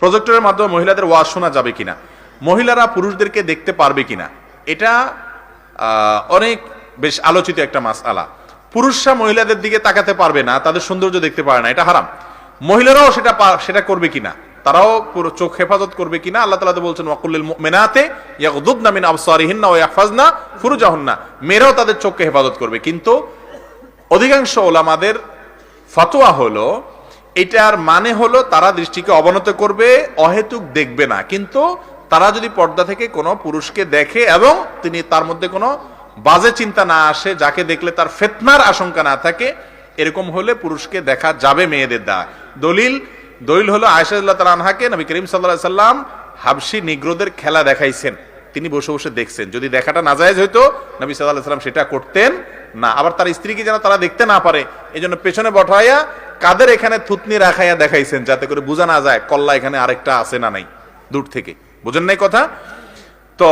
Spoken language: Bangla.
প্রজেক্টরের মাধ্যমে মহিলাদের ওয়াজ শোনা যাবে কিনা? মহিলারা পুরুষদেরকে দেখতে পারবে কিনা? এটা অনেক বেশ আলোচিত একটা মাসআলা। পুরুষরা মহিলাদের দিকে তাকাতে পারবে না, তাদের সৌন্দর্য দেখতে পারে না, এটা হারাম। মহিলারাও সেটা সেটা করবে কিনা? তারাও পুরো চোখ হেফাজত করবে কিনা? আল্লাহ তালা তো বলছেন ওয়াকুল্লিল মেনাতে ইয়াকুদুবনা মিন আবসারিহিন্না ওয়া ইয়াহফাজনা ফুরুজাহুন্না। মেয়েরাও তাদের চোখকে হেফাজত করবে। কিন্তু অধিকাংশ ওলামাদের ফতোয়া হলো এটার মানে হলো তারা দৃষ্টিকে অবনত করবে, অহেতুক দেখবে না। কিন্তু তারা যদি পর্দা থেকে কোনো পুরুষকে দেখে এবং তিনি তার মধ্যে কোনো বাজে চিন্তা না আসে, যাকে দেখলে তার ফেতনার আশঙ্কা না থাকে, এরকম হলে পুরুষকে দেখা যাবে মেয়েদের দ্বারা। দলিল দলিল হলো আয়সাদুল্লাহ তালা আনহাকে নবী করিম সাল্লাহ সাল্লাম হাবসি নিগ্রোদের খেলা দেখাইছেন। তিনি বসে বসে দেখছেন। যদি দেখাটা নাজায়েজ হইতো, নবী সাল্লাহ সাল্লাম সেটা করতেন না। আবার তার স্ত্রীকে যেন তারা দেখতে না পারে এই পেছনে বঠাইয়া কাদের এখানে থুতনি রাখাইয়া দেখাইছেন যাতে করে বোঝা না যায় কল্লা এখানে আরেকটা আছে না নাই দূর থেকে। বোঝেন নাই কথা? তো